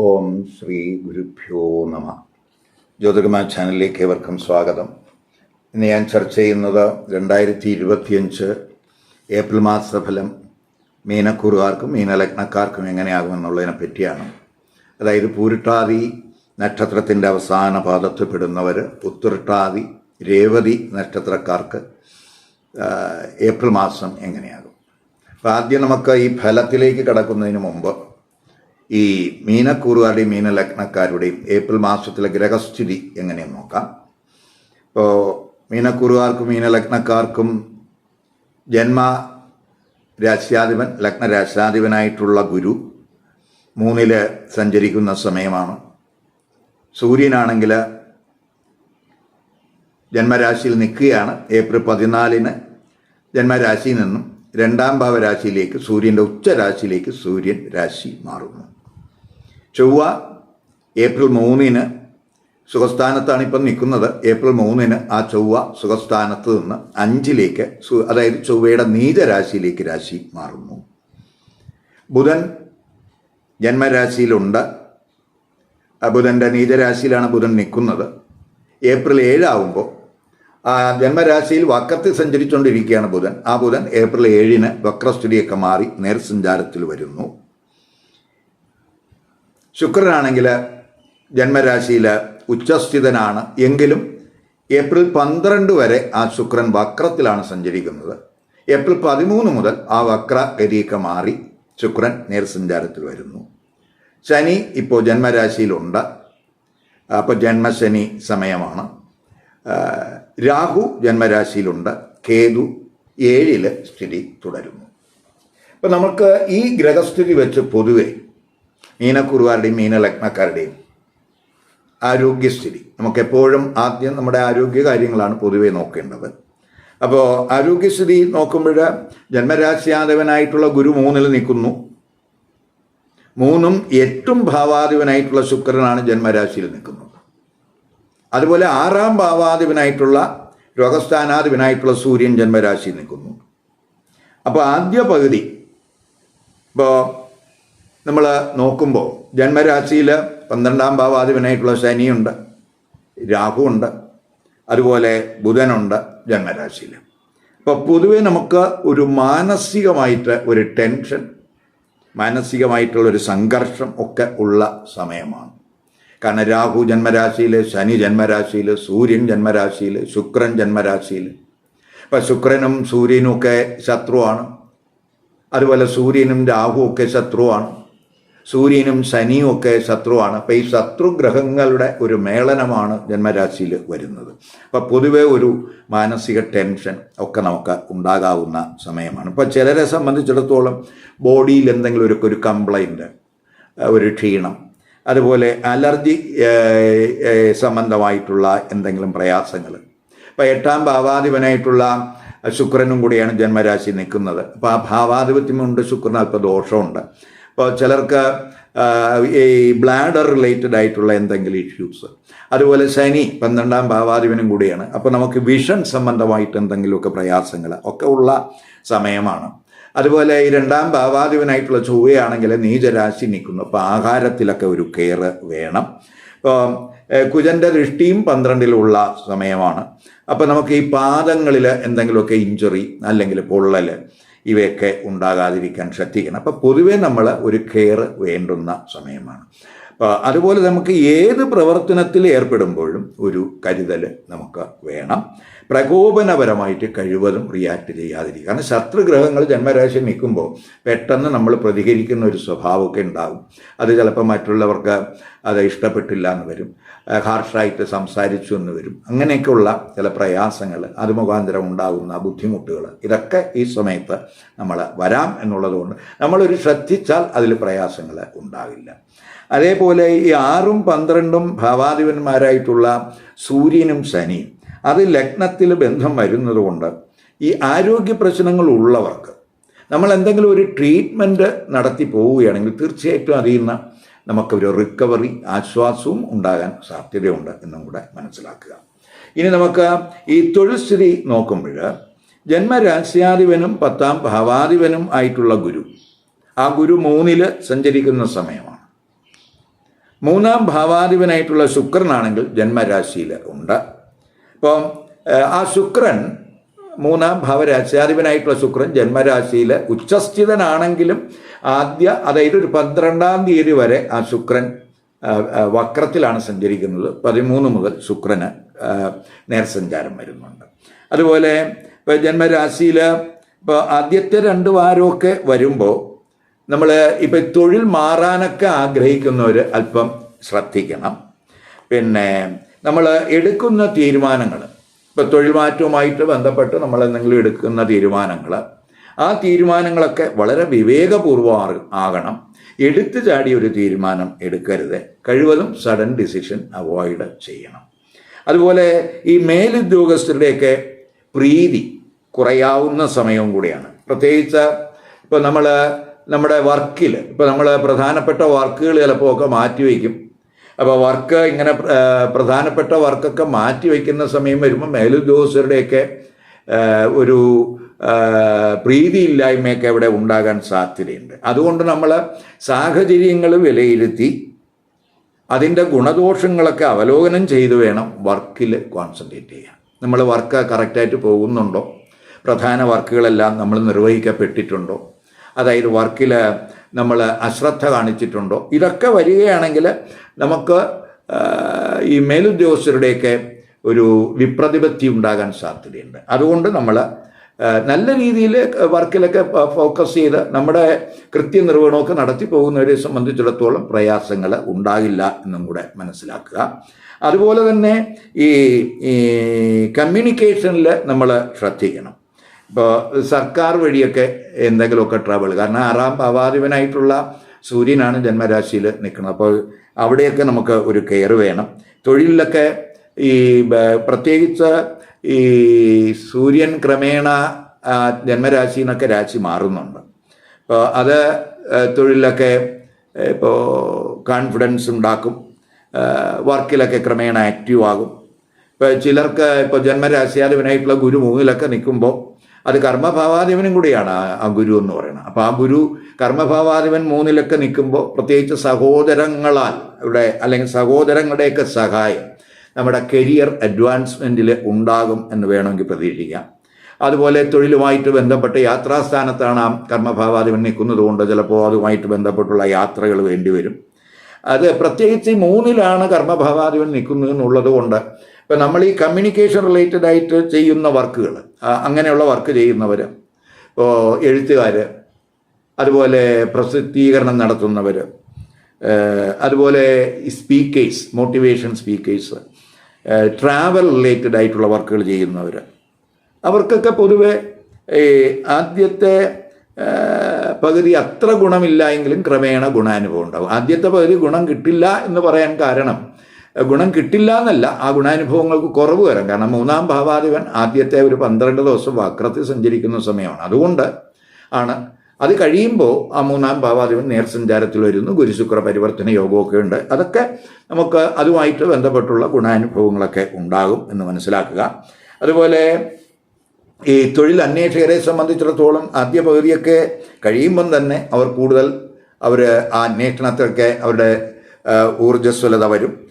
ഓം ശ്രീ ഗുരുഭ്യോ നമ. ജ്യോതിർമ ചാനലിലേക്ക് ഏവർക്കും സ്വാഗതം. ഇന്ന് ഞാൻ ചർച്ച ചെയ്യുന്നത് രണ്ടായിരത്തി ഇരുപത്തിയഞ്ച് ഏപ്രിൽ മാസഫലം മീനക്കൂറുകാർക്കും മീനലഗ്നക്കാർക്കും എങ്ങനെയാകുമെന്നുള്ളതിനെ പറ്റിയാണ്. അതായത് പൂരിട്ടാതി നക്ഷത്രത്തിന്റെ അവസാന പാദത്തിൽപ്പെടുന്നവർ പെടുന്നവർ ഉത്തുരുട്ടാതി രേവതി നക്ഷത്രക്കാർക്ക് ഏപ്രിൽ മാസം എങ്ങനെയാകും? അപ്പോൾ ആദ്യം നമുക്ക് ഈ ഫലത്തിലേക്ക് കടക്കുന്നതിന് മുമ്പ് ഈ മീനക്കൂറുകാരുടെയും മീനലഗ്നക്കാരുടെയും ഏപ്രിൽ മാസത്തിലെ ഗ്രഹസ്ഥിതി എങ്ങനെയെന്ന് നോക്കാം? ഇപ്പോൾ മീനക്കൂറുകാർക്കും മീനലഗ്നക്കാർക്കും ജന്മ രാശ്യാധിപൻ ലഗ്നരാശ്യാധിപനായിട്ടുള്ള ഗുരു മൂന്നിൽ സഞ്ചരിക്കുന്ന സമയമാണ്. സൂര്യനാണെങ്കിൽ ജന്മരാശിയിൽ നിൽക്കുകയാണ്. ഏപ്രിൽ പതിനാലിന് ജന്മരാശിയിൽ നിന്നും രണ്ടാം ഭാവരാശിയിലേക്ക് സൂര്യന്റെ ഉച്ചരാശിയിലേക്ക് സൂര്യൻ രാശി മാറുന്നു. ചൊവ്വ ഏപ്രിൽ മൂന്നിന് സുഖസ്ഥാനത്താണ് ഇപ്പം നിൽക്കുന്നത്. ഏപ്രിൽ മൂന്നിന് ആ ചൊവ്വ സുഖസ്ഥാനത്ത് നിന്ന് അഞ്ചിലേക്ക് അതായത് ചൊവ്വയുടെ നീചരാശിയിലേക്ക് രാശി മാറുന്നു. ബുധൻ ജന്മരാശിയിലുണ്ട്. ബുധന്റെ നീചരാശിയിലാണ് ബുധൻ നിൽക്കുന്നത്. ഏപ്രിൽ ഏഴാവുമ്പോൾ ആ ജന്മരാശിയിൽ വക്രത്തിൽ സഞ്ചരിച്ചുകൊണ്ടിരിക്കുകയാണ് ബുധൻ. ആ ബുധൻ ഏപ്രിൽ ഏഴിന് വക്രസ്ഥിതിയൊക്കെ മാറി നേർസഞ്ചാരത്തിൽ വരുന്നു. ശുക്രനാണെങ്കിൽ ജന്മരാശിയിൽ ഉച്ചസ്ഥിതനാണ്. എങ്കിലും ഏപ്രിൽ പന്ത്രണ്ട് വരെ ആ ശുക്രൻ വക്രത്തിലാണ് സഞ്ചരിക്കുന്നത്. ഏപ്രിൽ പതിമൂന്ന് മുതൽ ആ വക്രഗതിയൊക്കെ മാറി ശുക്രൻ നേർസഞ്ചാരത്തിൽ വരുന്നു. ശനി ഇപ്പോൾ ജന്മരാശിയിലുണ്ട്. അപ്പോൾ ജന്മശനി സമയമാണ്. രാഹു ജന്മരാശിയിലുണ്ട്. കേതു ഏഴിൽ സ്ഥിതി തുടരുന്നു. അപ്പം നമുക്ക് ഈ ഗ്രഹസ്ഥിതി വെച്ച് പൊതുവെ മീനക്കുറുവാരുടെയും മീനലഗ്നക്കാരുടെയും ആരോഗ്യസ്ഥിതി. നമുക്കെപ്പോഴും ആദ്യം നമ്മുടെ ആരോഗ്യ കാര്യങ്ങളാണ് പൊതുവെ നോക്കേണ്ടത്. അപ്പോൾ ആരോഗ്യസ്ഥിതി നോക്കുമ്പോൾ ജന്മരാശ്യാധവനായിട്ടുള്ള ഗുരു മൂന്നിൽ നിൽക്കുന്നു. മൂന്നും എട്ടും ഭാവാധിപനായിട്ടുള്ള ശുക്രനാണ് ജന്മരാശിയിൽ നിൽക്കുന്നത്. അതുപോലെ ആറാം ഭാവാധിപനായിട്ടുള്ള രോഗസ്ഥാനാധിപനായിട്ടുള്ള സൂര്യൻ ജന്മരാശിയിൽ നിൽക്കുന്നു. അപ്പോൾ ആദ്യ പകുതി ഇപ്പോൾ നമ്മൾ നോക്കുമ്പോൾ ജന്മരാശിയിൽ പന്ത്രണ്ടാം ഭാവാധിപനായിട്ടുള്ള ശനിയുണ്ട് രാഹുവുണ്ട് അതുപോലെ ബുധനുണ്ട് ജന്മരാശിയിൽ അപ്പോൾ പൊതുവേ നമുക്ക് ഒരു മാനസികമായിട്ട് ഒരു ടെൻഷൻ മാനസികമായിട്ടുള്ള ഒരു സംഘർഷം ഒക്കെ ഉള്ള സമയമാണ്. കാരണം രാഹു ജന്മരാശിയിൽ ശനി ജന്മരാശിയിൽ സൂര്യൻ ജന്മരാശിയിൽ ശുക്രൻ ജന്മരാശിയിൽ ഇപ്പം ശുക്രനും സൂര്യനും ഒക്കെ ശത്രുവാണ്. അതുപോലെ സൂര്യനും രാഹുവും ഒക്കെ ശത്രുവാണ്. സൂര്യനും ശനിയും ഒക്കെ ശത്രുവാണ്. അപ്പം ഈ ശത്രുഗ്രഹങ്ങളുടെ ഒരു മേളനമാണ് ജന്മരാശിയിൽ വരുന്നത്. അപ്പം പൊതുവെ ഒരു മാനസിക ടെൻഷൻ ഒക്കെ നമുക്ക് ഉണ്ടാകാവുന്ന സമയമാണ്. ഇപ്പം ചിലരെ സംബന്ധിച്ചിടത്തോളം ബോഡിയിൽ എന്തെങ്കിലും ഒരു ഒരു കംപ്ലൈന്റ് ഒരു ക്ഷീണം അതുപോലെ അലർജി സംബന്ധമായിട്ടുള്ള എന്തെങ്കിലും പ്രയാസങ്ങൾ. ഇപ്പം എട്ടാം ഭാവാധിപനായിട്ടുള്ള ശുക്രനും കൂടിയാണ് ജന്മരാശി നിൽക്കുന്നത്. അപ്പോൾ ആ ഭാവാധിപത്യമുണ്ട് ശുക്രന് അല്പ ദോഷമുണ്ട് അപ്പോൾ ചിലർക്ക് ഈ ബ്ലാഡർ റിലേറ്റഡ് ആയിട്ടുള്ള എന്തെങ്കിലും ഇഷ്യൂസ് അതുപോലെ ശനി പന്ത്രണ്ടാം ഭാവാധിപനും കൂടിയാണ്. അപ്പോൾ നമുക്ക് വിഷൻ സംബന്ധമായിട്ട് എന്തെങ്കിലുമൊക്കെ പ്രയാസങ്ങൾ ഒക്കെ ഉള്ള സമയമാണ്. അതുപോലെ ഈ രണ്ടാം ഭാവാധിപനായിട്ടുള്ള ചൊവ്വയാണെങ്കിൽ നീചരാശി നിൽക്കുന്നു. അപ്പോൾ ആഹാരത്തിലൊക്കെ ഒരു കെയർ വേണം. ഇപ്പോൾ കുജന്റെ ദൃഷ്ടിയും പന്ത്രണ്ടിലുള്ള സമയമാണ്. അപ്പോൾ നമുക്ക് ഈ പാദങ്ങളിൽ എന്തെങ്കിലുമൊക്കെ ഇഞ്ചുറി അല്ലെങ്കിൽ പൊള്ളൽ ഇവയൊക്കെ ഉണ്ടാകാതിരിക്കാൻ ശ്രദ്ധിക്കണം. അപ്പോൾ പൊതുവേ നമ്മൾ ഒരു കെയർ വേണ്ടുന്ന സമയമാണ്. അതുപോലെ നമുക്ക് ഏത് പ്രവർത്തനത്തിൽ ഏർപ്പെടുമ്പോഴും ഒരു കരുതൽ നമുക്ക് വേണം. പ്രകോപനപരമായിട്ട് കഴിവതും റിയാക്ട് ചെയ്യാതിരിക്കുക. കാരണം ശത്രുഗ്രഹങ്ങൾ ജന്മരാശി നിൽക്കുമ്പോൾ പെട്ടെന്ന് നമ്മൾ പ്രതികരിക്കുന്ന ഒരു സ്വഭാവമൊക്കെ ഉണ്ടാകും. അത് ചിലപ്പോൾ മറ്റുള്ളവർക്ക് അത് ഇഷ്ടപ്പെട്ടില്ല എന്ന് വരും. ഹാർഷായിട്ട് സംസാരിച്ചു എന്ന് വരും. അങ്ങനെയൊക്കെയുള്ള ചില പ്രയാസങ്ങൾ അത് മുഖാന്തരം ഉണ്ടാകുന്ന ബുദ്ധിമുട്ടുകൾ ഇതൊക്കെ ഈ സമയത്ത് നമ്മൾ വരാം എന്നുള്ളതുകൊണ്ട് നമ്മളൊരു ശ്രദ്ധിച്ചാൽ അതിൽ പ്രയാസങ്ങൾ ഉണ്ടാകില്ല അതേപോലെ ഈ ആറും പന്ത്രണ്ടും ഭാവാധിപന്മാരായിട്ടുള്ള സൂര്യനും ശനിയും അത് ലഗ്നത്തിൽ ബന്ധം വരുന്നതുകൊണ്ട് ഈ ആരോഗ്യ പ്രശ്നങ്ങൾ ഉള്ളവർക്ക് നമ്മൾ എന്തെങ്കിലും ഒരു ട്രീറ്റ്മെന്റ് നടത്തി പോവുകയാണെങ്കിൽ തീർച്ചയായിട്ടും അതിൽ നിന്ന് നമുക്കൊരു റിക്കവറി ആശ്വാസവും ഉണ്ടാകാൻ സാധ്യതയുണ്ട് എന്നും കൂടെ മനസ്സിലാക്കുക. ഇനി നമുക്ക് ഈ തൊഴിൽ സ്ഥിതി നോക്കുമ്പോൾ ജന്മരാശ്യാധിപനും പത്താം ഭാവാധിപനും ആയിട്ടുള്ള ഗുരു ആ ഗുരു മൂന്നിൽ സഞ്ചരിക്കുന്ന സമയമാണ്. മൂന്നാം ഭാവാധിപനായിട്ടുള്ള ശുക്രനാണെങ്കിൽ ജന്മരാശിയിൽ ഉണ്ട്. അപ്പം ആ ശുക്രൻ മൂന്നാം ഭാവരാശ്യാധിപനായിട്ടുള്ള ശുക്രൻ ജന്മരാശിയിൽ ഉച്ചസ്ഥിതനാണെങ്കിലും ആദ്യ അതായത് ഒരു പന്ത്രണ്ടാം തീയതി വരെ ആ ശുക്രൻ വക്രത്തിലാണ് സഞ്ചരിക്കുന്നത്. പതിമൂന്ന് മുതൽ ശുക്രന് നേർസഞ്ചാരം വരുന്നുണ്ട്. അതുപോലെ ജന്മരാശിയിൽ ഇപ്പോൾ ആദ്യത്തെ രണ്ട് വാരമൊക്കെ വരുമ്പോൾ നമ്മൾ ഇപ്പം തൊഴിൽ മാറാനൊക്കെ ആഗ്രഹിക്കുന്നവർ അല്പം ശ്രദ്ധിക്കണം. പിന്നെ നമ്മൾ എടുക്കുന്ന തീരുമാനങ്ങൾ ഇപ്പോൾ തൊഴിൽ മാറ്റവുമായിട്ട് ബന്ധപ്പെട്ട് നമ്മൾ എന്തെങ്കിലും എടുക്കുന്ന തീരുമാനങ്ങൾ ആ തീരുമാനങ്ങളൊക്കെ വളരെ വിവേകപൂർവം ആകണം. എടുത്തു ചാടി ഒരു തീരുമാനം എടുക്കരുത്. കഴിവതും സഡൻ ഡിസിഷൻ അവോയ്ഡ് ചെയ്യണം. അതുപോലെ ഈ മേലുദ്യോഗസ്ഥരുടെയൊക്കെ പ്രീതി കുറയാവുന്ന സമയവും കൂടിയാണ്. പ്രത്യേകിച്ച് ഇപ്പോൾ നമ്മൾ നമ്മുടെ വർക്കിൽ ഇപ്പോൾ നമ്മൾ പ്രധാനപ്പെട്ട വർക്കുകൾ ചിലപ്പോൾ ഒക്കെ മാറ്റിവെക്കും അപ്പോൾ വർക്ക് ഇങ്ങനെ പ്രധാനപ്പെട്ട വർക്കൊക്കെ മാറ്റി വയ്ക്കുന്ന സമയം വരുമ്പോൾ മേലുദ്യോഗസ്ഥരുടെയൊക്കെ ഒരു പ്രീതിയില്ലായ്മയൊക്കെ അവിടെ ഉണ്ടാകാൻ സാധ്യതയുണ്ട്. അതുകൊണ്ട് നമ്മൾ സാഹചര്യങ്ങൾ വിലയിരുത്തി അതിന്റെ ഗുണദോഷങ്ങളൊക്കെ അവലോകനം ചെയ്ത് വേണം വർക്കിൽ കോൺസെൻട്രേറ്റ് ചെയ്യാൻ. നമ്മൾ വർക്ക് കറക്റ്റായിട്ട് പോകുന്നുണ്ടോ? പ്രധാന വർക്കുകളെല്ലാം നമ്മൾ നിർവഹിക്കപ്പെട്ടിട്ടുണ്ടോ? അതായത് വർക്കിൽ നമ്മൾ അശ്രദ്ധ കാണിച്ചിട്ടുണ്ടോ? ഇതൊക്കെ വരികയാണെങ്കിൽ നമുക്ക് ഈ മേലുദ്യോഗസ്ഥരുടെയൊക്കെ ഒരു വിപ്രതിപത്തി ഉണ്ടാകാൻ സാധ്യതയുണ്ട്. അതുകൊണ്ട് നമ്മൾ നല്ല രീതിയിൽ വർക്കിലൊക്കെ ഫോക്കസ് ചെയ്ത് നമ്മുടെ കൃത്യനിർവഹണമൊക്കെ നടത്തി പോകുന്നവരെ സംബന്ധിച്ചിടത്തോളം പ്രയാസങ്ങൾ ഉണ്ടാകില്ല എന്നും കൂടെ മനസ്സിലാക്കുക. അതുപോലെ തന്നെ ഈ കമ്മ്യൂണിക്കേഷനിൽ നമ്മൾ ശ്രദ്ധിക്കണം. ഇപ്പോൾ സർക്കാർ വഴിയൊക്കെ എന്തെങ്കിലുമൊക്കെ ട്രബിൾ കാരണം ആറാം ഭാവാധിപനായിട്ടുള്ള സൂര്യനാണ് ജന്മരാശിയിൽ നിൽക്കുന്നത്. അപ്പോൾ അവിടെയൊക്കെ നമുക്ക് ഒരു കെയർ വേണം. തൊഴിലിലൊക്കെ ഈ പ്രത്യേകിച്ച് ഈ സൂര്യൻ ക്രമേണ ജന്മരാശിയിൽ നിന്നൊക്കെ രാശി മാറുന്നുണ്ട്. അപ്പോൾ അത് തൊഴിലിലൊക്കെ ഇപ്പോൾ കോൺഫിഡൻസ് ഉണ്ടാക്കും. വർക്കിലൊക്കെ ക്രമേണ ആക്റ്റീവ് ആകും. ഇപ്പോൾ ചിലർക്ക് ഇപ്പോൾ ജന്മരാശിയാധിപനായിട്ടുള്ള ഗുരു മൂന്നിലൊക്കെ നിൽക്കുമ്പോൾ അത് കർമ്മഭാവാധിപനും കൂടിയാണ് ആ- ഗുരു എന്ന് പറയുന്നത്. അപ്പോൾ ആ ഗുരു കർമ്മഭാവാധിപൻ മൂന്നിലൊക്കെ നിൽക്കുമ്പോൾ പ്രത്യേകിച്ച് സഹോദരങ്ങളാൽ ഇവിടെ അല്ലെങ്കിൽ സഹോദരങ്ങളുടെയൊക്കെ സഹായം നമ്മുടെ കരിയർ അഡ്വാൻസ്മെന്റിൽ ഉണ്ടാകും എന്ന് വേണമെങ്കിൽ പ്രതീക്ഷിക്കാം. അതുപോലെ തൊഴിലുമായിട്ട് ബന്ധപ്പെട്ട യാത്രാസ്ഥാനത്താണ് ആ കർമ്മഭാവാധിപൻ നിൽക്കുന്നത് കൊണ്ട് ചിലപ്പോൾ അതുമായിട്ട് ബന്ധപ്പെട്ടുള്ള യാത്രകൾ വേണ്ടിവരും. അത് പ്രത്യേകിച്ച് മൂന്നിലാണ് കർമ്മഭാവാധിപൻ നിൽക്കുന്നത് എന്നുള്ളത് കൊണ്ട് ഇപ്പം നമ്മൾ ഈ കമ്മ്യൂണിക്കേഷൻ റിലേറ്റഡ് ആയിട്ട് ചെയ്യുന്ന വർക്കുകൾ അങ്ങനെയുള്ള വർക്ക് ചെയ്യുന്നവർ എഴുത്തുകാർ അതുപോലെ പ്രസിദ്ധീകരണം നടത്തുന്നവർ അതുപോലെ speakers motivation speakers travel related ആയിട്ടുള്ള വർക്കുകൾ ചെയ്യുന്നവർ അവർക്കൊക്കെ പൊതുവെ ആദ്യത്തെ പകുതി അത്ര ഗുണമില്ല എങ്കിലും ക്രമേണ ഗുണാനുഭവം ഉണ്ടാവും. ആദ്യത്തെ പകുതി ഗുണം കിട്ടില്ല എന്ന് പറയാൻ കാരണം ഗുണം കിട്ടില്ല എന്നല്ല ആ ഗുണാനുഭവങ്ങൾക്ക് കുറവ് വരാം. കാരണം മൂന്നാം ഭാവാധിപൻ ആദ്യത്തെ ഒരു പന്ത്രണ്ട് ദിവസം വക്രത്തിൽ സഞ്ചരിക്കുന്ന സമയമാണ്. അതുകൊണ്ട് ആണ് അത് കഴിയുമ്പോൾ ആ മൂന്നാം ഭാവാധിപൻ നേർ സഞ്ചാരത്തിൽ വരുന്നു ഗുരുശുക്ര പരിവർത്തന യോഗമൊക്കെ ഉണ്ട്. അതൊക്കെ നമുക്ക് അതുമായിട്ട് ബന്ധപ്പെട്ടുള്ള ഗുണാനുഭവങ്ങളൊക്കെ ഉണ്ടാകും എന്ന് മനസ്സിലാക്കുക. അതുപോലെ ഈ തൊഴിൽ അന്വേഷകരെ സംബന്ധിച്ചിടത്തോളം ആദ്യ പകുതിയൊക്കെ കഴിയുമ്പം തന്നെ അവർ കൂടുതൽ അവർ ആ അന്വേഷണത്തിലൊക്കെ അവരുടെ ഊർജസ്വലത വരും.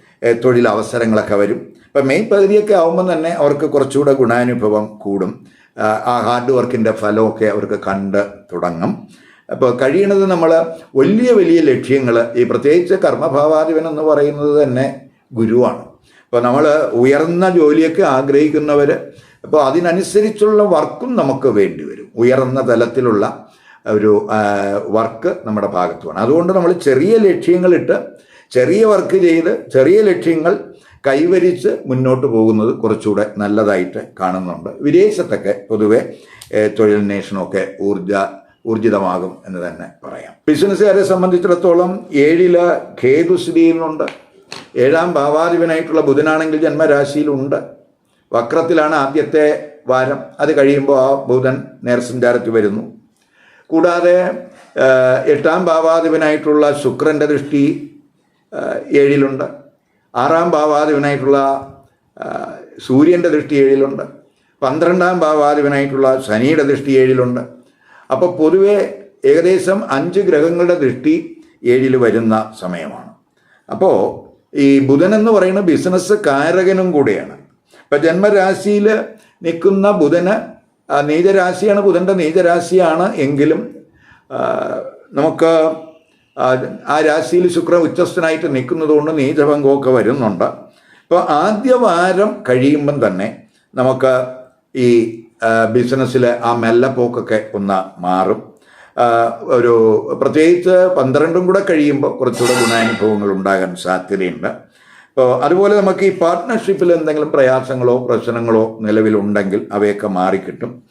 അവസരങ്ങളൊക്കെ വരും. ഇപ്പം മെയിൻ പകുതിയൊക്കെ ആകുമ്പോൾ തന്നെ അവർക്ക് കുറച്ചുകൂടെ ഗുണാനുഭവം കൂടും. ആ, ഹാർഡ് വർക്കിന്റെ ഫലമൊക്കെ അവർക്ക് കണ്ട് തുടങ്ങും. അപ്പോൾ കഴിയണത് നമ്മൾ വലിയ വലിയ ലക്ഷ്യങ്ങൾ ഈ പ്രത്യേകിച്ച് കർമ്മഭാവാധിപൻ എന്ന് പറയുന്നത് തന്നെ ഗുരുവാണ്. അപ്പോൾ നമ്മൾ ഉയർന്ന ജോലിയൊക്കെ ആഗ്രഹിക്കുന്നവർ അപ്പോൾ അതിനനുസരിച്ചുള്ള വർക്കും നമുക്ക് വേണ്ടി വരും. ഉയർന്ന തലത്തിലുള്ള ഒരു വർക്ക് നമ്മുടെ ഭാഗത്ത് വേണം അതുകൊണ്ട് നമ്മൾ ചെറിയ ലക്ഷ്യങ്ങളിട്ട് ചെറിയ വർക്ക് ചെയ്ത് ചെറിയ ലക്ഷ്യങ്ങൾ കൈവരിച്ച് മുന്നോട്ട് പോകുന്നത് കുറച്ചുകൂടെ നല്ലതായിട്ട് കാണുന്നുണ്ട്. വിദേശത്തൊക്കെ പൊതുവെ തൊഴിലന്വേഷണമൊക്കെ ഊർജ ഊർജിതമാകും എന്ന് തന്നെ പറയാം. ബിസിനസ്സുകാരെ സംബന്ധിച്ചിടത്തോളം ഏഴില സ്ഥിതി ഏഴാം ഭാവാധിപനായിട്ടുള്ള ബുധനാണെങ്കിൽ ജന്മരാശിയിലുണ്ട്. വക്രത്തിലാണ് ആദ്യത്തെ വാരം. അത് കഴിയുമ്പോൾ ആ ബുധൻ നേർസഞ്ചാരത്തിൽ വരുന്നു. കൂടാതെ എട്ടാം ഭാവാധിപനായിട്ടുള്ള ശുക്രന്റെ ദൃഷ്ടി ഏഴിലുണ്ട്. ആറാം ഭാവാധിപനായിട്ടുള്ള സൂര്യന്റെ ദൃഷ്ടി ഏഴിലുണ്ട്. പന്ത്രണ്ടാം ഭാവാധിപനായിട്ടുള്ള ശനിയുടെ ദൃഷ്ടി ഏഴിലുണ്ട്. അപ്പോൾ പൊതുവെ ഏകദേശം അഞ്ച് ഗ്രഹങ്ങളുടെ ദൃഷ്ടി ഏഴിൽ വരുന്ന സമയമാണ്. അപ്പോൾ ഈ ബുധൻ എന്ന് പറയുന്ന ബിസിനസ് കാരകനും കൂടിയാണ്. ഇപ്പം ജന്മരാശിയിൽ നിൽക്കുന്ന ബുധന് നീചരാശിയാണ് ബുധന്റെ നീചരാശിയാണ് എങ്കിലും നമുക്ക് ആ, രാശിയിൽ ശുക്രൻ ഉച്ചസ്ഥനായിട്ട് നിൽക്കുന്നത് കൊണ്ട് നീചഭംഗമൊക്കെ വരുന്നുണ്ട്. ഇപ്പോൾ ആദ്യ വാരം കഴിയുമ്പം തന്നെ നമുക്ക് ഈ ബിസിനസ്സിലെ ആ മെല്ലപ്പോക്കൊക്കെ ഒന്ന് മാറും. ഒരു പ്രത്യേകിച്ച് പന്ത്രണ്ടും കൂടെ കഴിയുമ്പോൾ കുറച്ചുകൂടെ ഗുണാനുഭവങ്ങൾ ഉണ്ടാകാൻ സാധ്യതയുണ്ട്. അപ്പോൾ അതുപോലെ നമുക്ക് ഈ പാർട്ട്ണർഷിപ്പിൽ എന്തെങ്കിലും പ്രയാസങ്ങളോ പ്രശ്നങ്ങളോ നിലവിലുണ്ടെങ്കിൽ അവയൊക്കെ മാറിക്കിട്ടും.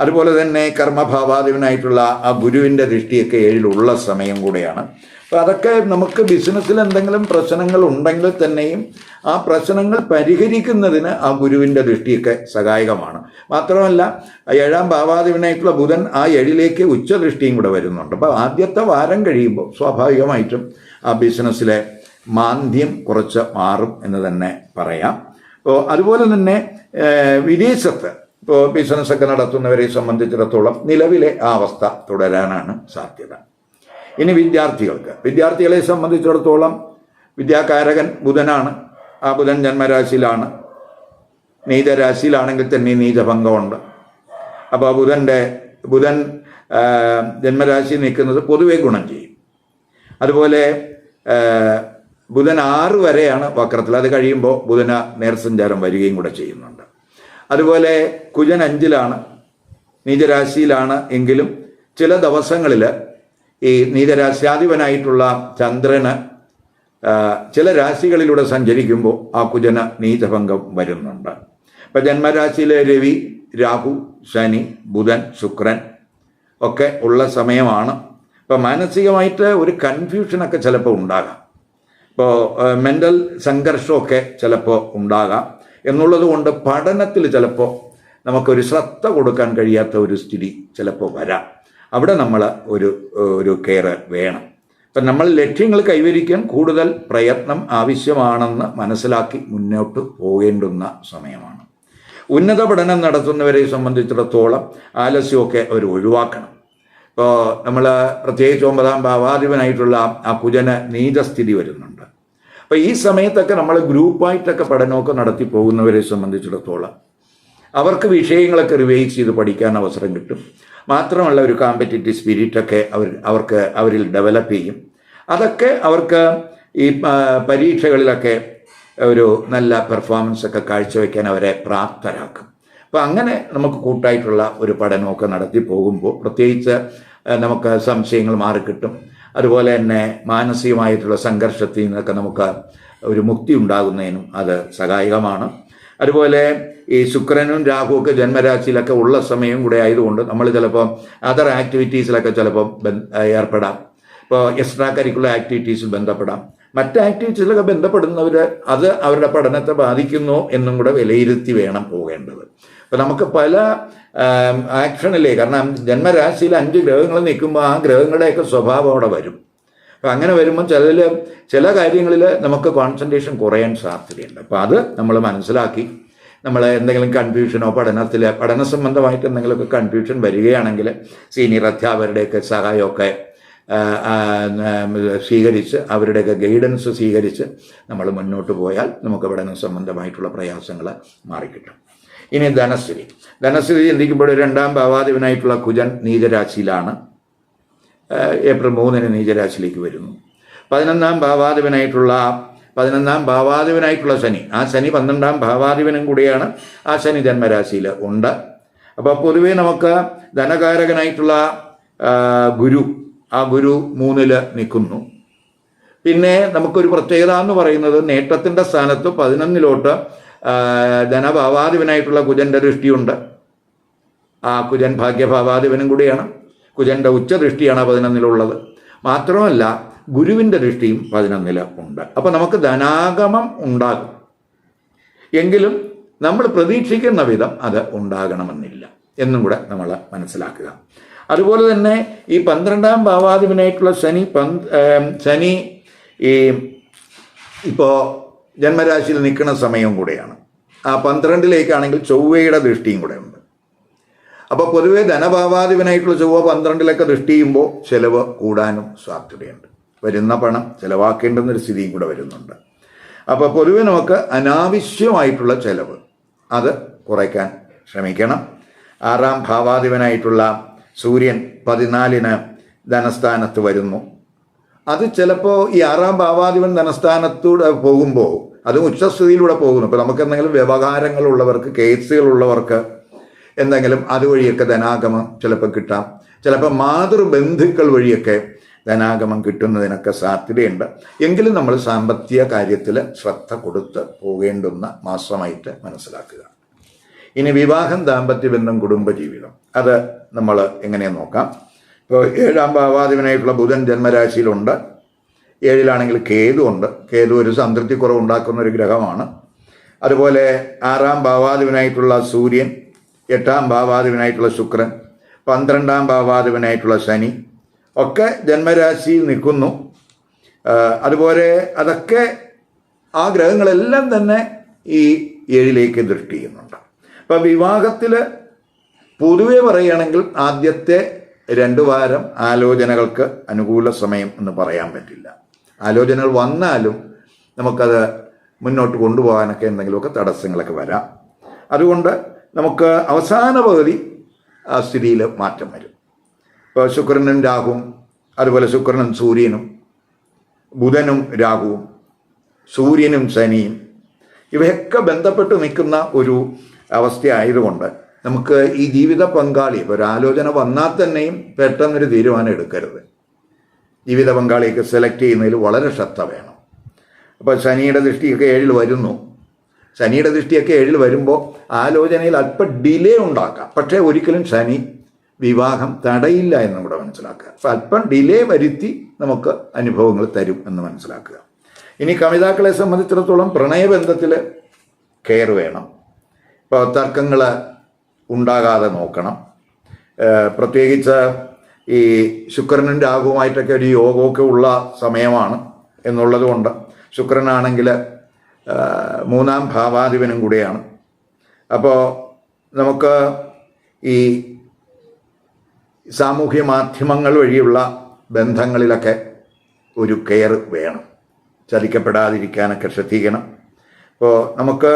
അതുപോലെ തന്നെ കർമ്മഭാവാധിപനായിട്ടുള്ള ആ ഗുരുവിന്റെ ദൃഷ്ടിയൊക്കെ ഏഴിലുള്ള സമയം കൂടെയാണ്. അപ്പോൾ അതൊക്കെ നമുക്ക് ബിസിനസ്സിൽ എന്തെങ്കിലും പ്രശ്നങ്ങൾ ഉണ്ടെങ്കിൽ തന്നെയും ആ പ്രശ്നങ്ങൾ പരിഹരിക്കുന്നതിന് ആ ഗുരുവിന്റെ ദൃഷ്ടിയൊക്കെ സഹായകമാണ്. മാത്രമല്ല ഏഴാം ഭാവാധിപനായിട്ടുള്ള ബുധൻ ആ ഏഴിലേക്ക് ഉച്ചദൃഷ്ടിയും കൂടെ വരുന്നുണ്ട്. അപ്പോൾ ആദ്യത്തെ വാരം കഴിയുമ്പോൾ സ്വാഭാവികമായിട്ടും ആ ബിസിനസ്സിലെ മാന്ദ്യം കുറച്ച് മാറും എന്ന് തന്നെ പറയാം. അപ്പോൾ അതുപോലെ തന്നെ വിദേശത്ത് ഇപ്പോൾ ബിസിനസ്സൊക്കെ നടത്തുന്നവരെ സംബന്ധിച്ചിടത്തോളം നിലവിലെ ആ അവസ്ഥ തുടരാനാണ് സാധ്യത. ഇനി വിദ്യാർത്ഥികൾക്ക്. വിദ്യാർത്ഥികളെ സംബന്ധിച്ചിടത്തോളം വിദ്യാകാരകൻ ബുധനാണ്. ആ ബുധൻ ജന്മരാശിയിലാണ്. നീചരാശിയിലാണെങ്കിൽ തന്നെ നീചഭംഗമുണ്ട്. അപ്പോൾ ബുധന്റെ ബുധൻ ജന്മരാശി നിൽക്കുന്നത് പൊതുവെ ഗുണം ചെയ്യും. അതുപോലെ ബുധൻ ആറ് വരെയാണ് വക്രത്തിൽ. അത് കഴിയുമ്പോൾ ബുധന നേർസഞ്ചാരം വരികയും കൂടെ ചെയ്യുന്നുണ്ട്. അതുപോലെ കുജൻ അഞ്ചിലാണ് നീചരാശിയിലാണ് എങ്കിലും ചില ദിവസങ്ങളിൽ ഈ നീചരാശ്യാധിപനായിട്ടുള്ള ചന്ദ്രന് ചില രാശികളിലൂടെ സഞ്ചരിക്കുമ്പോൾ ആ കുജന നീചഭംഗം വരുന്നുണ്ട്. ഇപ്പം ജന്മരാശിയിലെ രവി രാഹു ശനി ബുധൻ ശുക്രൻ ഒക്കെ ഉള്ള സമയമാണ്. ഇപ്പം മാനസികമായിട്ട് ഒരു കൺഫ്യൂഷനൊക്കെ ചിലപ്പോൾ ഉണ്ടാകാം. ഇപ്പോൾ മെന്റൽ സംഘർഷമൊക്കെ ചിലപ്പോൾ ഉണ്ടാകാം. എന്നുള്ളത് കൊണ്ട് പഠനത്തിൽ ചിലപ്പോൾ നമുക്കൊരു ശ്രദ്ധ കൊടുക്കാൻ കഴിയാത്ത ഒരു സ്ഥിതി ചിലപ്പോൾ വരാം. അവിടെ നമ്മൾ ഒരു ഒരു കെയർ വേണം. അപ്പം നമ്മൾ ലക്ഷ്യങ്ങൾ കൈവരിക്കാൻ കൂടുതൽ പ്രയത്നം ആവശ്യമാണെന്ന് മനസ്സിലാക്കി മുന്നോട്ട് പോകേണ്ടുന്ന സമയമാണ്. ഉന്നത പഠനം നടത്തുന്നവരെ സംബന്ധിച്ചിടത്തോളം ആലസ്യമൊക്കെ അവർ ഒഴിവാക്കണം. ഇപ്പോൾ നമ്മൾ പ്രത്യേകിച്ച് ഒമ്പതാം ഭാവാധിപനായിട്ടുള്ള ആ കുജന നീചസ്ഥിതി വരുന്നുണ്ട്. അപ്പോൾ ഈ സമയത്തൊക്കെ നമ്മൾ ഗ്രൂപ്പായിട്ടൊക്കെ പഠനമൊക്കെ നടത്തി പോകുന്നവരെ സംബന്ധിച്ചിടത്തോളം അവർക്ക് വിഷയങ്ങളൊക്കെ റിവൈസ് ചെയ്ത് പഠിക്കാൻ അവസരം കിട്ടും. മാത്രമല്ല ഒരു കോമ്പറ്റേറ്റീവ് സ്പിരിറ്റൊക്കെ അവർ അവർക്ക് അവരിൽ ഡെവലപ്പ് ചെയ്യും. അതൊക്കെ അവർക്ക് ഈ പരീക്ഷകളിലൊക്കെ ഒരു നല്ല പെർഫോമൻസ് ഒക്കെ കാഴ്ചവെക്കാൻ അവരെ പ്രാപ്തരാക്കും. അപ്പം അങ്ങനെ നമുക്ക് കൂട്ടായിട്ടുള്ള ഒരു പഠനമൊക്കെ നടത്തി പോകുമ്പോൾ പ്രത്യേകിച്ച് നമുക്ക് സംശയങ്ങൾ മാറിക്കിട്ടും. അതുപോലെ തന്നെ മാനസികമായിട്ടുള്ള സംഘർഷത്തിൽ നിന്നൊക്കെ നമുക്ക് ഒരു മുക്തി ഉണ്ടാകുന്നതിനും അത് സഹായകമാണ്. അതുപോലെ ഈ ശുക്രനും രാഹുവൊക്കെ ജന്മരാശിയിലൊക്കെ ഉള്ള സമയം കൂടെ ആയതുകൊണ്ട് നമ്മൾ ചിലപ്പോൾ അതർ ആക്ടിവിറ്റീസിലൊക്കെ ചിലപ്പോൾ ഏർപ്പെടാം. ഇപ്പോൾ എക്സ്ട്രാ കരിക്കുലർ ആക്ടിവിറ്റീസിൽ ബന്ധപ്പെടാം. മറ്റ് ആക്ടിവിറ്റീസിലൊക്കെ ബന്ധപ്പെടുന്നവർ അത് അവരുടെ പഠനത്തെ ബാധിക്കുന്നു എന്നും കൂടെ വിലയിരുത്തി വേണം പോകേണ്ടത്. അപ്പോൾ നമുക്ക് പല ആക്ഷനിലേ കാരണം ജന്മരാശിയിൽ അഞ്ച് ഗ്രഹങ്ങൾ നിൽക്കുമ്പോൾ ആ ഗ്രഹങ്ങളുടെയൊക്കെ സ്വഭാവം അവിടെ വരും. അപ്പം അങ്ങനെ വരുമ്പോൾ ചിലതിൽ ചില കാര്യങ്ങളിൽ നമുക്ക് കോൺസെൻട്രേഷൻ കുറയാൻ സാധ്യതയുണ്ട്. അപ്പോൾ അത് നമ്മൾ മനസ്സിലാക്കി നമ്മൾ എന്തെങ്കിലും കൺഫ്യൂഷനോ പഠനത്തിൽ പഠന സംബന്ധമായിട്ട് എന്തെങ്കിലുമൊക്കെ കൺഫ്യൂഷൻ വരികയാണെങ്കിൽ സീനിയർ അധ്യാപകരുടെയൊക്കെ സഹായമൊക്കെ സ്വീകരിച്ച് അവരുടെയൊക്കെ ഗൈഡൻസ് സ്വീകരിച്ച് നമ്മൾ മുന്നോട്ട് പോയാൽ നമുക്ക് പഠന സംബന്ധമായിട്ടുള്ള പ്രയാസങ്ങൾ മാറിക്കിട്ടും. ഇനി ധനസ്ഥിതി. ധനസ്ഥിതി ചിന്തിക്കുമ്പോൾ രണ്ടാം ഭാവാധിപനായിട്ടുള്ള കുജൻ നീചരാശിയിലാണ്. ഏപ്രിൽ മൂന്നിന് നീചരാശിയിലേക്ക് വരുന്നു. പതിനൊന്നാം ഭാവാധിപനായിട്ടുള്ള പതിനൊന്നാം ഭാവാധിപനായിട്ടുള്ള ശനി. ആ ശനി പന്ത്രണ്ടാം ഭാവാധിപനും കൂടിയാണ്. ആ ശനി ജന്മരാശിയിൽ ഉണ്ട്. അപ്പോൾ പൊതുവേ നമുക്ക് ധനകാരകനായിട്ടുള്ള ഗുരു ആ ഗുരു മൂന്നിൽ നിൽക്കുന്നു. പിന്നെ നമുക്കൊരു പ്രത്യേകത എന്ന് പറയുന്നത് നേട്ടത്തിന്റെ സ്ഥാനത്ത് പതിനൊന്നിലോട്ട് ധനഭാവാധിപനായിട്ടുള്ള കുജന്റെ ദൃഷ്ടിയുണ്ട്. ആ കുജൻ ഭാഗ്യഭാവാധിപനും കൂടിയാണ്. കുജന്റെ ഉച്ചദൃഷ്ടിയാണ് പതിനൊന്നിലുള്ളത്. മാത്രമല്ല ഗുരുവിന്റെ ദൃഷ്ടിയും പതിനൊന്നിൽ ഉണ്ട്. അപ്പോൾ നമുക്ക് ധനാഗമം ഉണ്ടാകും. എങ്കിലും നമ്മൾ പ്രതീക്ഷിക്കുന്ന വിധം അത് ഉണ്ടാകണമെന്നില്ല. എന്നും കൂടെ നമ്മൾ മനസ്സിലാക്കുക. അതുപോലെ തന്നെ ഈ പന്ത്രണ്ടാം ഭാവാധിപനായിട്ടുള്ള ശനി പന്ത് ശനി ഈ ഇപ്പോൾ ജന്മരാശിയിൽ നിൽക്കുന്ന സമയവും കൂടെയാണ്. ആ പന്ത്രണ്ടിലേക്കാണെങ്കിൽ ചൊവ്വയുടെ ദൃഷ്ടിയും കൂടെ ഉണ്ട്. അപ്പോൾ പൊതുവെ ധനഭാവാധിപനായിട്ടുള്ള ചൊവ്വ പന്ത്രണ്ടിലൊക്കെ ദൃഷ്ടി ചെയ്യുമ്പോൾ ചിലവ് കൂടാനും സാധ്യതയുണ്ട്. വരുന്ന പണം ചിലവാക്കേണ്ടെന്നൊരു സ്ഥിതിയും കൂടെ വരുന്നുണ്ട്. അപ്പോൾ പൊതുവെ നമുക്ക് അനാവശ്യമായിട്ടുള്ള ചിലവ് അത് കുറയ്ക്കാൻ ശ്രമിക്കണം. ആറാം ഭാവാധിപനായിട്ടുള്ള സൂര്യൻ പതിനാലിന് ധനസ്ഥാനത്ത് വരുന്നു. അത് ചിലപ്പോൾ ഈ ആറാം ഭാവാധിപൻ ധനസ്ഥാനത്തൂടെ പോകുമ്പോൾ അത് ഉച്ചസ്ഥിതിയിലൂടെ പോകുന്നു. ഇപ്പോൾ നമുക്ക് എന്തെങ്കിലും വ്യവഹാരങ്ങളുള്ളവർക്ക് കേസുകളുള്ളവർക്ക് എന്തെങ്കിലും അതുവഴിയൊക്കെ ധനാഗമം ചിലപ്പോൾ കിട്ടാം. ചിലപ്പോൾ മാതൃബന്ധുക്കൾ വഴിയൊക്കെ ധനാഗമം കിട്ടുന്നതിനൊക്കെ സാധ്യതയുണ്ട്. എങ്കിലും നമ്മൾ സാമ്പത്തിക കാര്യത്തിൽ ശ്രദ്ധ കൊടുത്ത് പോകേണ്ടുന്ന മാസമായിട്ട് മനസ്സിലാക്കുക. ഇനി വിവാഹം ദാമ്പത്യ ബന്ധം കുടുംബജീവിതം. അത് നമ്മൾ എങ്ങനെ നോക്കാം? ഇപ്പോൾ ഏഴാം ഭാവാധിപനായിട്ടുള്ള ബുധൻ ജന്മരാശിയിലുണ്ട്. ഏഴിലാണെങ്കിൽ കേതു ഉണ്ട്. കേതു ഒരു സംതൃപ്തി ഉണ്ടാക്കുന്ന ഒരു ഗ്രഹമാണ്. അതുപോലെ ആറാം ഭാവാധിപനായിട്ടുള്ള സൂര്യൻ എട്ടാം ഭാവാധിപനായിട്ടുള്ള ശുക്രൻ പന്ത്രണ്ടാം ഭാവാധിപനായിട്ടുള്ള ശനി ഒക്കെ ജന്മരാശിയിൽ നിൽക്കുന്നു. അതുപോലെ അതൊക്കെ ആ ഗ്രഹങ്ങളെല്ലാം തന്നെ ഈ ഏഴിലേക്ക് ദൃഷ്ടി ചെയ്യുന്നുണ്ട്. അപ്പം വിവാഹത്തിൽ പൊതുവെ പറയുകയാണെങ്കിൽ ആദ്യത്തെ രണ്ട് വാരം ആലോചനകൾക്ക് അനുകൂല സമയം എന്ന് പറയാൻ പറ്റില്ല. ആലോചനകൾ വന്നാലും നമുക്കത് മുന്നോട്ട് കൊണ്ടുപോകാനൊക്കെ എന്തെങ്കിലുമൊക്കെ തടസ്സങ്ങളൊക്കെ വരാം. അതുകൊണ്ട് നമുക്ക് അവസാന പകുതി ആ സ്ഥിതിയിൽ മാറ്റം വരും. ഇപ്പോൾ ശുക്രനും രാഹുവും അതുപോലെ ശുക്രനും സൂര്യനും ബുധനും രാഹുവും സൂര്യനും ശനിയും ഇവയൊക്കെ ബന്ധപ്പെട്ട് നിൽക്കുന്ന ഒരു അവസ്ഥയായതുകൊണ്ട് നമുക്ക് ഈ ജീവിത പങ്കാളി ഇപ്പോൾ ഒരു ആലോചന വന്നാൽ തന്നെയും പെട്ടെന്നൊരു തീരുമാനം എടുക്കരുത്. ജീവിത പങ്കാളിയൊക്കെ സെലക്ട് ചെയ്യുന്നതിൽ വളരെ ശ്രദ്ധ വേണം. അപ്പോൾ ശനിയുടെ ദൃഷ്ടിയൊക്കെ ഏഴിൽ വരുന്നു. ശനിയുടെ ദൃഷ്ടിയൊക്കെ ഏഴിൽ വരുമ്പോൾ ആലോചനയിൽ അല്പം ഡിലേ ഉണ്ടാക്കാം. പക്ഷേ ഒരിക്കലും ശനി വിവാഹം തടയില്ല എന്ന് നമ്മുടെ മനസ്സിലാക്കുക. അപ്പം അല്പം ഡിലേ വരുത്തി നമുക്ക് അനുഭവങ്ങൾ തരും എന്ന് മനസ്സിലാക്കുക. ഇനി കവിതാക്കളെ സംബന്ധിച്ചിടത്തോളം പ്രണയബന്ധത്തിൽ കെയർ വേണം. ഇപ്പോൾ തർക്കങ്ങൾ ഉണ്ടാകാതെ നോക്കണം. പ്രത്യേകിച്ച് ഈ ശുക്രനും രാഹുവുമായിട്ടൊക്കെ ഒരു യോഗമൊക്കെ ഉള്ള സമയമാണ് എന്നുള്ളത് കൊണ്ട് ശുക്രനാണെങ്കിൽ മൂന്നാം ഭാവാധിപനും കൂടിയാണ്. അപ്പോൾ നമുക്ക് ഈ സാമൂഹ്യ മാധ്യമങ്ങൾ വഴിയുള്ള ബന്ധങ്ങളിലൊക്കെ ഒരു കെയർ വേണം. ചതിക്കപ്പെടാതിരിക്കാനൊക്കെ ശ്രദ്ധിക്കണം. അപ്പോൾ നമുക്ക്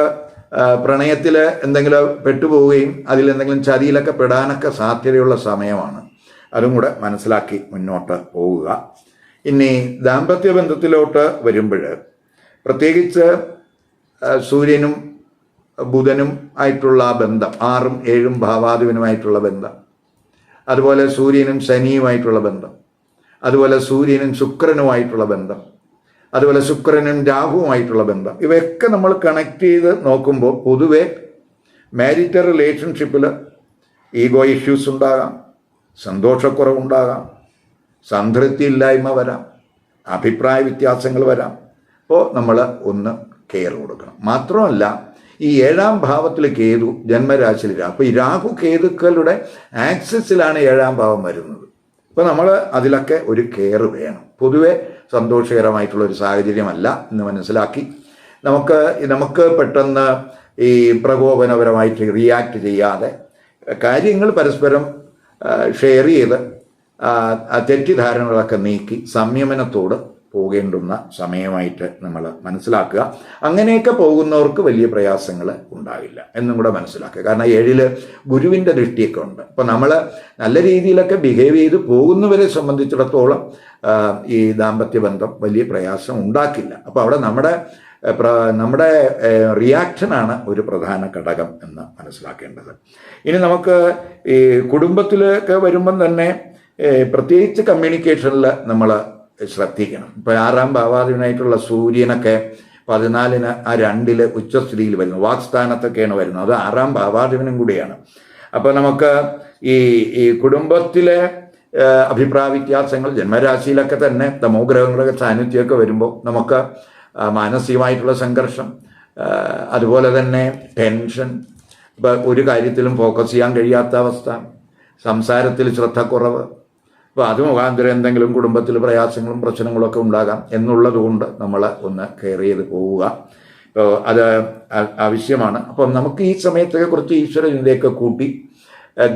പ്രണയത്തിൽ എന്തെങ്കിലും പെട്ടുപോവുകയും അതിലെന്തെങ്കിലും ചതിയിലൊക്കെ പെടാനൊക്കെ സാധ്യതയുള്ള സമയമാണ്. അതും കൂടെ മനസ്സിലാക്കി മുന്നോട്ട് പോവുക. ഇനി ദാമ്പത്യ ബന്ധത്തിലോട്ട് വരുമ്പോൾ പ്രത്യേകിച്ച് സൂര്യനും ബുധനും ആയിട്ടുള്ള ബന്ധം ആറും ഏഴും ഭാവാധുവിനുമായിട്ടുള്ള ബന്ധം അതുപോലെ സൂര്യനും ശനിയുമായിട്ടുള്ള ബന്ധം അതുപോലെ സൂര്യനും ശുക്രനുമായിട്ടുള്ള ബന്ധം അതുപോലെ ശുക്രനും രാഹുവുമായിട്ടുള്ള ബന്ധം. ഇവയൊക്കെ നമ്മൾ കണക്ട് ചെയ്ത് നോക്കുമ്പോൾ പൊതുവെ മാരിറ്റൽ റിലേഷൻഷിപ്പിൽ ഈഗോ ഇഷ്യൂസ് ഉണ്ടാകാം സന്തോഷക്കുറവുണ്ടാകാം സംതൃപ്തി ഇല്ലായ്മ വരാം അഭിപ്രായ വ്യത്യാസങ്ങൾ വരാം. അപ്പോൾ നമ്മൾ ഒന്ന് കെയർ കൊടുക്കണം. മാത്രമല്ല ഈ ഏഴാം ഭാവത്തിൽ കേതു ജന്മരാശിയിൽ അപ്പോൾ ഈ രാഹു കേതുക്കളുടെ ആക്സസിലാണ് ഏഴാം ഭാവം വരുന്നത്. അപ്പോൾ നമ്മൾ അതിലൊക്കെ ഒരു കെയർ വേണം. പൊതുവെ സന്തോഷകരമായിട്ടുള്ള ഒരു സാഹചര്യമല്ല എന്ന് മനസ്സിലാക്കി നമുക്ക് നമുക്ക് പെട്ടെന്ന് ഈ പ്രകോപനപരമായിട്ട് റിയാക്ട് ചെയ്യാതെ കാര്യങ്ങൾ പരസ്പരം ഷെയർ ചെയ്ത് തെറ്റിദ്ധാരണകളൊക്കെ നീക്കി സംയമനത്തോട് പോകേണ്ടുന്ന സമയമായിട്ട് നമ്മൾ മനസ്സിലാക്കുക. അങ്ങനെയൊക്കെ പോകുന്നവർക്ക് വലിയ പ്രയാസങ്ങൾ ഉണ്ടാവില്ല എന്നും കൂടെ മനസ്സിലാക്കുക. കാരണം ഏഴിൽ ഗുരുവിന്റെ ദൃഷ്ടിയൊക്കെ ഉണ്ട്. അപ്പോൾ നമ്മൾ നല്ല രീതിയിലൊക്കെ ബിഹേവ് ചെയ്ത് പോകുന്നവരെ സംബന്ധിച്ചിടത്തോളം ഈ ദാമ്പത്യ ബന്ധം വലിയ പ്രയാസം ഉണ്ടാക്കില്ല. അപ്പോൾ അവിടെ നമ്മുടെ നമ്മുടെ റിയാക്ഷനാണ് ഒരു പ്രധാന ഘടകം എന്ന് മനസ്സിലാക്കേണ്ടത്. ഇനി നമുക്ക് ഈ കുടുംബത്തിലൊക്കെ വരുമ്പം തന്നെ പ്രത്യേകിച്ച് കമ്മ്യൂണിക്കേഷനിൽ നമ്മൾ ശ്രദ്ധിക്കണം. ഇപ്പോൾ ആറാം ഭാവാധിപനായിട്ടുള്ള സൂര്യനൊക്കെ പതിനാലിന് ആ രണ്ടിൽ ഉച്ചസ്ഥിതിയിൽ വരുന്നു. വാക്സ്ഥാനത്തൊക്കെയാണ് വരുന്നത്. അത് ആറാം ഭാവാധിപനും കൂടിയാണ്. അപ്പോൾ നമുക്ക് ഈ ഈ കുടുംബത്തിലെ അഭിപ്രായ വ്യത്യാസങ്ങൾ ജന്മരാശിയിലൊക്കെ തന്നെ തമോഗ്രഹങ്ങളുടെ സാന്നിധ്യമൊക്കെ വരുമ്പോൾ നമുക്ക് മാനസികമായിട്ടുള്ള സംഘർഷം അതുപോലെ തന്നെ ടെൻഷൻ ഇപ്പം ഒരു കാര്യത്തിലും ഫോക്കസ് ചെയ്യാൻ കഴിയാത്ത അവസ്ഥ സംസാരത്തിൽ ശ്രദ്ധക്കുറവ് അപ്പോൾ അത് മുഖാന്തരം എന്തെങ്കിലും കുടുംബത്തിൽ പ്രയാസങ്ങളും പ്രശ്നങ്ങളൊക്കെ ഉണ്ടാകാം എന്നുള്ളതുകൊണ്ട് നമ്മൾ ഒന്ന് കെയർ ചെയ്ത് പോവുക. ഇപ്പോൾ അത് ആവശ്യമാണ്. അപ്പം നമുക്ക് ഈ സമയത്തൊക്കെ കുറച്ച് ഈശ്വര ചിന്തയൊക്കെ കൂട്ടി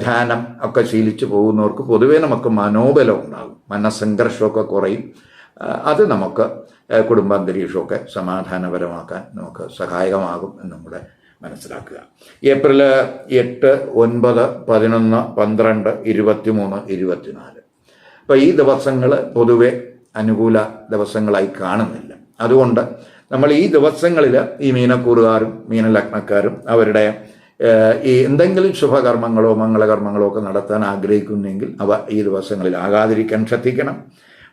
ധ്യാനം ഒക്കെ ശീലിച്ചു പോകുന്നവർക്ക് പൊതുവേ നമുക്ക് മനോബലം ഉണ്ടാകും. മനസ്സംഘർഷമൊക്കെ കുറയും. അത് നമുക്ക് കുടുംബാന്തരീക്ഷമൊക്കെ സമാധാനപരമാക്കാൻ നമുക്ക് സഹായകമാകും എന്ന് കൂടെ മനസ്സിലാക്കുക. ഏപ്രിൽ എട്ട് ഒൻപത് പതിനൊന്ന് പന്ത്രണ്ട് ഇരുപത്തിമൂന്ന് ഇരുപത്തിനാല്. അപ്പോൾ ഈ ദിവസങ്ങൾ പൊതുവെ അനുകൂല ദിവസങ്ങളായി കാണുന്നില്ല. അതുകൊണ്ട് നമ്മൾ ഈ ദിവസങ്ങളിൽ ഈ മീനക്കൂറുകാരും മീനലഗ്നക്കാരും അവരുടെ ഈ എന്തെങ്കിലും ശുഭകർമ്മങ്ങളോ മംഗളകർമ്മങ്ങളോ ഒക്കെ നടത്താൻ ആഗ്രഹിക്കുന്നെങ്കിൽ അവ ഈ ദിവസങ്ങളിൽ ആകാതിരിക്കാൻ ശ്രദ്ധിക്കണം.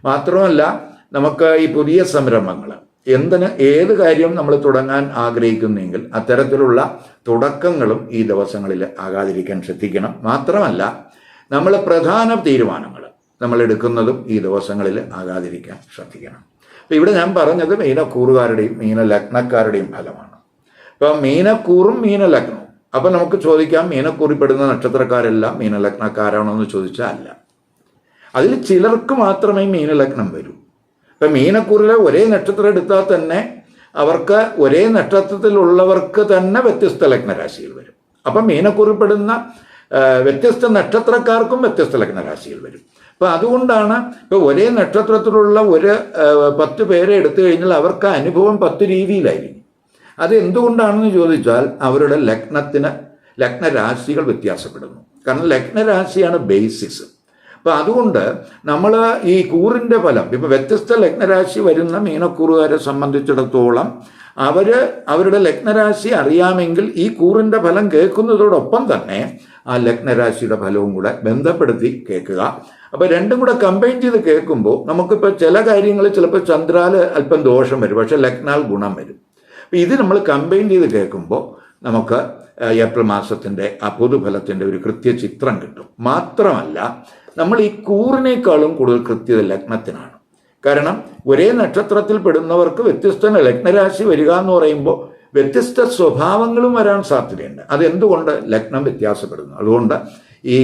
മാത്രമല്ല നമുക്ക് ഈ പുതിയ സംരംഭങ്ങൾ എന്തിന് ഏത് കാര്യം നമ്മൾ തുടങ്ങാൻ ആഗ്രഹിക്കുന്നെങ്കിൽ അത്തരത്തിലുള്ള തുടക്കങ്ങളും ഈ ദിവസങ്ങളിൽ ആകാതിരിക്കാൻ ശ്രദ്ധിക്കണം. മാത്രമല്ല നമ്മൾ പ്രധാന തീരുമാനങ്ങൾ നമ്മൾ എടുക്കുന്നതും ഈ ദിവസങ്ങളിൽ ആകാതിരിക്കാൻ ശ്രദ്ധിക്കണം. അപ്പം ഇവിടെ ഞാൻ പറഞ്ഞത് മീനക്കൂറുകാരുടെയും മീനലഗ്നക്കാരുടെയും ഫലമാണ്. ഇപ്പം മീനക്കൂറും മീനലഗ്നവും. അപ്പം നമുക്ക് ചോദിക്കാം മീനക്കൂറിപ്പെടുന്ന നക്ഷത്രക്കാരെല്ലാം മീനലഗ്നക്കാരാണോ എന്ന് ചോദിച്ചാൽ അല്ല. അതിൽ ചിലർക്ക് മാത്രമേ മീനലഗ്നം വരൂ. ഇപ്പം മീനക്കൂറിലെ ഒരേ നക്ഷത്രം എടുത്താൽ തന്നെ അവർക്ക് ഒരേ നക്ഷത്രത്തിലുള്ളവർക്ക് തന്നെ വ്യത്യസ്ത ലഗ്നരാശിയിൽ വരും. അപ്പം മീനക്കൂറിപ്പെടുന്ന വ്യത്യസ്ത നക്ഷത്രക്കാർക്കും വ്യത്യസ്ത ലഗ്നരാശികൾ വരും. അപ്പോൾ അതുകൊണ്ടാണ് ഇപ്പോൾ ഒരേ നക്ഷത്രത്തിലുള്ള ഒരു പത്ത് പേരെ എടുത്തു കഴിഞ്ഞാൽ അവർക്ക് അനുഭവം പത്ത് രീതിയിലായിരിക്കും. അത് എന്തുകൊണ്ടാണെന്ന് ചോദിച്ചാൽ അവരുടെ ലഗ്നത്തിന് ലഗ്നരാശികൾ വ്യത്യാസപ്പെടുന്നു. കാരണം ലഗ്നരാശിയാണ് ബേസിസ് അപ്പോൾ അതുകൊണ്ട് നമ്മൾ ഈ കൂറിന്റെ ഫലം ഇപ്പം വ്യത്യസ്ത ലഗ്നരാശി വരുന്ന മീനക്കൂറുകാരെ സംബന്ധിച്ചിടത്തോളം അവർ അവരുടെ ലഗ്നരാശി അറിയാമെങ്കിൽ ഈ കൂറിന്റെ ഫലം കേൾക്കുന്നതോടൊപ്പം തന്നെ ആ ലഗ്നരാശിയുടെ ഫലവും കൂടെ ബന്ധപ്പെടുത്തി കേൾക്കുക. അപ്പോൾ രണ്ടും കൂടെ കമ്പൈൻ ചെയ്ത് കേൾക്കുമ്പോൾ നമുക്കിപ്പോൾ ചില കാര്യങ്ങൾ ചിലപ്പോൾ ചന്ദ്രാൽ അല്പം ദോഷം വരും പക്ഷേ ലഗ്നാൽ ഗുണം വരും. അപ്പോൾ ഇത് നമ്മൾ കമ്പൈൻ ചെയ്ത് കേൾക്കുമ്പോൾ നമുക്ക് ഏപ്രിൽ മാസത്തിന്റെ ആ പൊതുഫലത്തിന്റെ ഒരു കൃത്യ ചിത്രം കിട്ടും. മാത്രമല്ല നമ്മൾ ഈ കൂറിനേക്കാളും കൂടുതൽ കൃത്യത ലഗ്നത്തിനാണ്. കാരണം ഒരേ നക്ഷത്രത്തിൽ പെടുന്നവർക്ക് വ്യത്യസ്ത ലഗ്നരാശി വരിക എന്ന് പറയുമ്പോൾ വ്യത്യസ്ത സ്വഭാവങ്ങളും വരാൻ സാധ്യതയുണ്ട്. അതെന്തുകൊണ്ട് ലഗ്നം വ്യത്യാസപ്പെടുന്നു? അതുകൊണ്ട് ഈ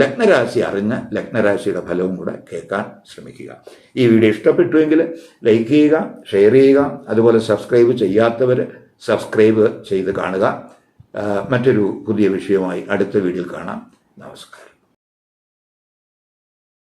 ലഗ്നരാശി അറിഞ്ഞ് ലഗ്നരാശിയുടെ ഫലവും കൂടെ കേൾക്കാൻ ശ്രമിക്കുക. ഈ വീഡിയോ ഇഷ്ടപ്പെട്ടുവെങ്കിൽ ലൈക്ക് ചെയ്യുക ഷെയർ ചെയ്യുക അതുപോലെ സബ്സ്ക്രൈബ് ചെയ്യാത്തവർ സബ്സ്ക്രൈബ് ചെയ്ത് കാണുക. മറ്റൊരു പുതിയ വിഷയവുമായി അടുത്ത വീഡിയോയിൽ കാണാം. നമസ്കാരം.